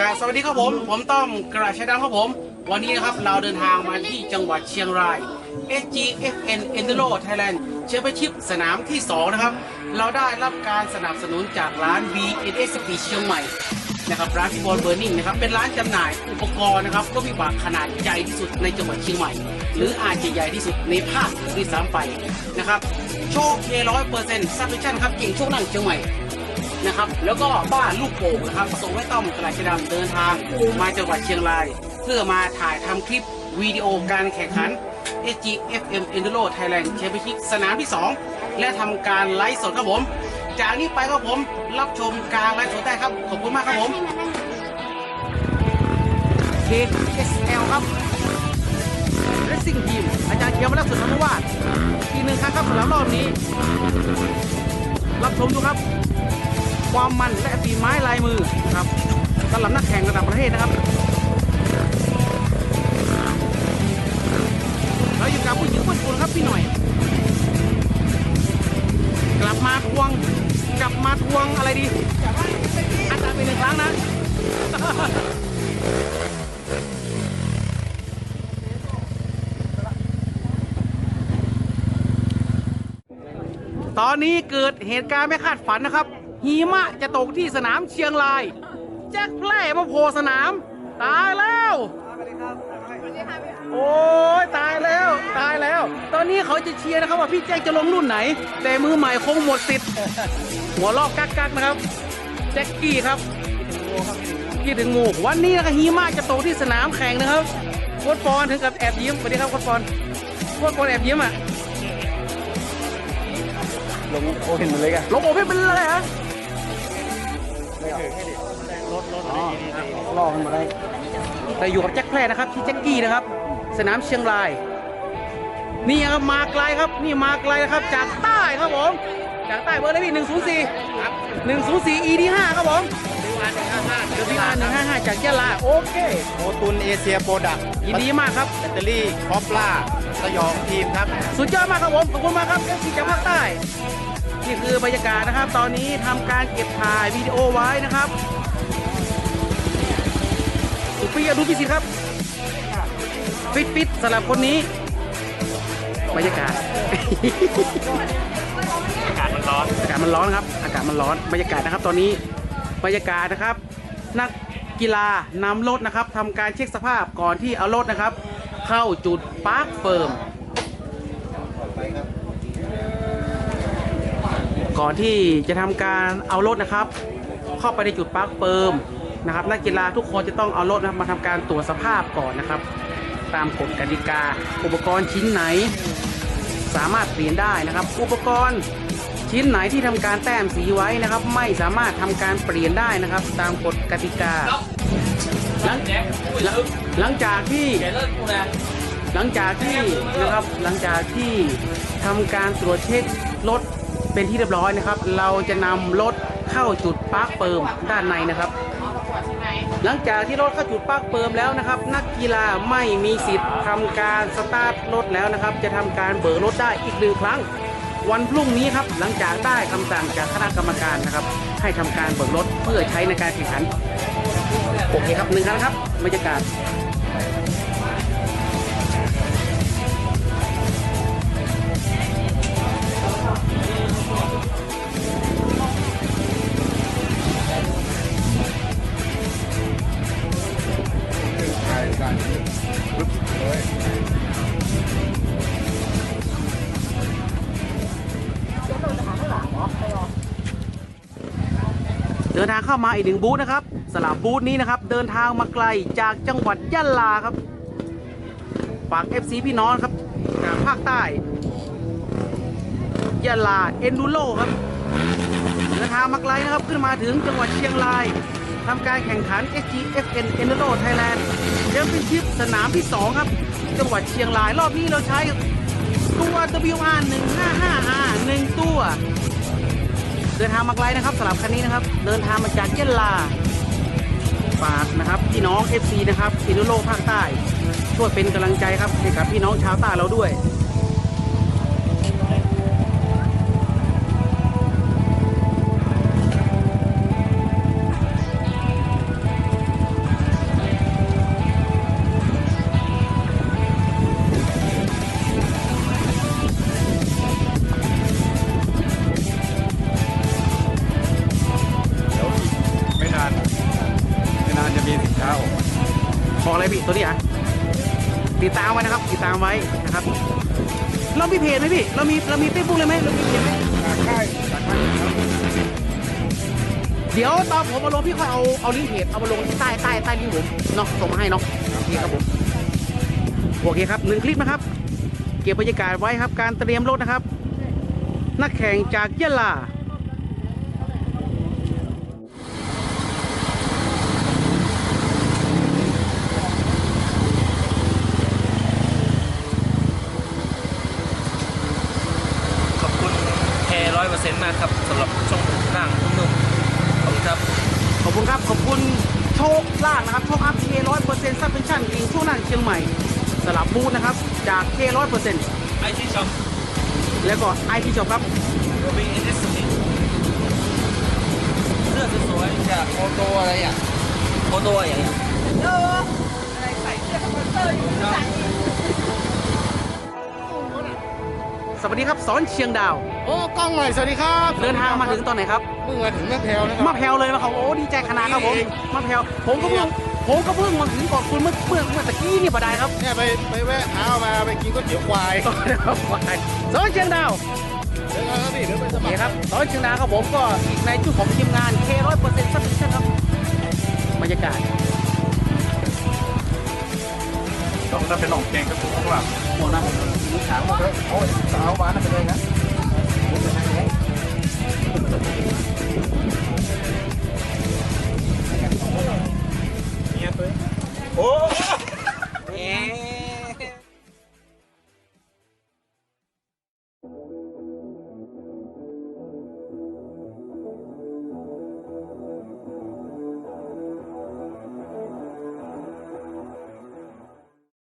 กาสวัสดีครับผม ผมต้อมกระชายดำครับผม วันนี้นะครับเราเดินทางมาที่จังหวัดเชียงราย SGFN Enduro Thailand Championship สนามที่ 2 นะครับ เราได้รับการสนับสนุนจากร้าน BNSP เชียงใหม่นะครับร้านพี่บอลเบอร์นิ่งนะครับเป็นร้านจำหน่ายอุปกรณ์นะครับรถวิบากขนาดใหญ่ที่สุดในจังหวัดเชียงใหม่ หรืออาจจะใหญ่ที่สุดในภาคด้วยซ้ำไปนะครับโชคเคร้อยเปอร์เซ็นต์ซับมิชั่นครับเก่งโชคนั่งเชียงใหม่ นะครับ แล้วก็บ้านลูกโป่งนะครับส่งให้ต้อมกระชดำเดินทางมาจังหวัดเชียงราย เพื่อมาถ่ายทำคลิปวิดีโอการแข่งขัน SGFM Enduro Thailand Championship สนามที่ 2 และทำการไลฟ์สดครับผม จากนี้ไปครับผมรับชมการไลฟ์สดได้ครับ ขอบคุณมากครับผม KSL ครับ Racing Team อาจารย์เขียวมาแล้วสุดธรรมวาสอีกหนึ่งครั้งครับสำหรับรอบนี้ รับชมดูครับ ความมันและฝีไม้ลายมือครับสำหรับนักแข่งระดับประเทศนะครับเราอยู่กับผู้หญิงคนคุณครับพี่หน่อย กลับมาทวงกลับมาทวงอะไรดีอาจารย์เป็นหนึ่งครั้งนะตอนนี้เกิดเหตุการณ์ไม่คาดฝันนะครับ หิมะจะตกที่สนามเชียงราย แจ็คแพร่มาโผล่สนาม ตายแล้ว โอ้ยตายแล้ว ตายแล้ว ตอนนี้เขาจะเชียร์นะครับว่าพี่แจ็คจะลงรุ่นไหน แต่มือใหม่คงหมดสิทธิ์หัวลอกกักกักๆนะครับ แจ็คกี้ครับกี้ถึงงูวันนี้นะครับหิมะจะตกที่สนามแข่งนะครับโค้ดปอนถึงกับแอบยิ้มสวัสดีครับโค้ดปอนโค้ดปอนแอบยิ้มอะลงโอเห็นหมดเลยกันลงโอเพ่นเป็นเลยฮะ รอมันมาได้แต่อยู่กับแจ็คแพร่นะครับที่แจ็คกี้นะครับ สนามเชียงราย นี่ครับมาไกลครับนี่มาไกลนะครับ จากใต้ครับผมจากใต้เบอร์เลยพี่หนึ่งศูนย์สี่หนึ่งศูนย์สี่ E ที่ห้าครับผมเดวิอาร์หนึ่งห้าห้าจากยะลาโอเคโมตุนเอเชียโปรดักต์ยินดีมากครับแบตเตอรี่คอปล่าสยองทีมครับ สุดยอดมากครับผมขอบคุณมากครับเอฟซีจากภาคใต้ นี่คือบรรยากาศนะครับ ตอนนี้ทำการเก็บถ่ายวิดีโอไว้นะครับสุปีอดุพิสิทธิ์ครับฟิตฟิตสำหรับคนนี้บรรยากาศ อากาศมันร้อน อากาศมันร้อนครับ อากาศมันร้อนบรรยากาศนะครับ ตอนนี้บรรยากาศนะครับ นักกีฬานำรถนะครับทำการเช็คสภาพก่อนที่เอารถนะครับ เข้าจุดปาร์คเฟิร์ม ก่อนที่จะทำการเอารถนะครับ เข้าไปในจุดปาร์คเฟิมนะครับนักกีฬาทุกคนจะต้องเอารถนะครับมาทำการตรวจสภาพก่อนนะครับ ตามกฎกติกา อุปกรณ์ชิ้นไหน สามารถเปลี่ยนได้นะครับ อุปกรณ์ชิ้นไหนที่ทำการแต้มสีไว้นะครับ ไม่สามารถทำการเปลี่ยนได้นะครับ ตามกฎกติกาหลังหลังหลังจากที่หลังจากที่นะครับหลังจากที่ทำการตรวจเช็ครถ เป็นที่เรียบร้อยนะครับ เราจะนำรถเข้าจุดปาร์คเปิมด้านในนะครับ หลังจากที่รถเข้าจุดปาร์คเปิมแล้วนะครับ นักกีฬาไม่มีสิทธิ์ทำการสตาร์ทรถแล้วนะครับ จะทำการเบิกรถได้อีกหนึ่งครั้ง วันพรุ่งนี้ครับหลังจากได้คำสั่งจากคณะกรรมการนะครับ ให้ทำการเบิกรถเพื่อใช้ในการแข่งขันโอเคครับหนึ่งครั้งครับบรรยากาศ นทางเข้ามาอีกหนึ่งบูธนะครับสลับบูธนี้นะครับ เดินทางมาไกลจากจังหวัดยะลาครับฝาก FC พี่น้องครับจากภาคใต้ยะลาเอนดูโลครับเดินทางมาไกลนะครับขึ้นมาถึงจังหวัดเชียงรายทำการแข่งขัน SGFN Enduro Thailand Championship สนามที่ 2 ครับ จังหวัดเชียงรายรอบนี้เราใช้ตัว WR 155R 1ตัว เดินทางมาไกลนะครับสำหรับคันนี้นะครับ เดินทางมาจากเยลลาฝากนะครับพี่น้อง FC นะครับอินุโลกภาคใต้ช่วยเป็นกำลังใจครับให้กับพี่น้องชาวใต้เราด้วย บอกอะไรพี่ตัวนี้อะติดตามไว้นะครับ ติดตามไว้นะครับ เรามีเพจไหมพี่ เรามีเรามีเฟซบุ๊กเลยไหมเรามีเพจไหมใช่ใช่เดี๋ยวตอนผมมาลงพี่ค่อยเอาเอาลิงก์เพจเอามาลงที่ใต้ใต้ใต้ลิงก์ผมเนาะส่งมาให้เนาะโอเคครับผมโอเคครับหนึ่งคลิปนะครับ เก็บบรรยากาศไว้ครับการเตรียมรถนะครับ นักแข่งจากยะลา ขอบคุณแคร์ร้อยเปอร์เซ็นต์มากครับสำหรับช่องนั่งนุ่มๆขอบคุณครับ ขอบ คุณครับ ขอบคุณโชคลากนะครับ โชคอัพเคร้อยเปอร์เซ็นต์ซับเพนชั่นเองช่วงหน้าเชียงใหม่ สลับบูธนะครับ จากเคร้อยเปอร์เซ็นต์ไอที่ช็อปแล้วก็ไอทีช็อปครับโรบินเอเนสเสื้อสวยๆจากโอโตอะไรอะโอโตัวอย่าง สวัสดีครับสอนเชียงดาว โอ้กล้องหน่อยสวัสดีครับเดินทางมาถึงตอนไหนครับเพิ่งมาถึงแม่แพลวนะครัมาแพลวเลยมาเขาโอ้ดีใจขนาดครับผมมาแพลวผมก็เพิ่งผมก็เพิ่งมาถึงก่อนคุณเมื่อเมื่อเมื่อตะกี้นี่ปะได้ครับเนี่ยไปไปแวะเท้ามาไปกินก๋วยเตี๋ยวควายสอนเชียงดาวเดี๋ยวครับพี่เดี๋ยวไปสโอมัเคครครับสอนเชียงดาวครับผมก็อีกในชุดของทีมงานเคร้อยเปอร์เซ็นต์ซับเพนชั่นครับบรรยากาศต้องถ้าเป็นหนองแกงก็ถูกกว่าห หมดนะลูกสาวมดเลยโอ้ยสาวบ้านไปเลยนะโอ้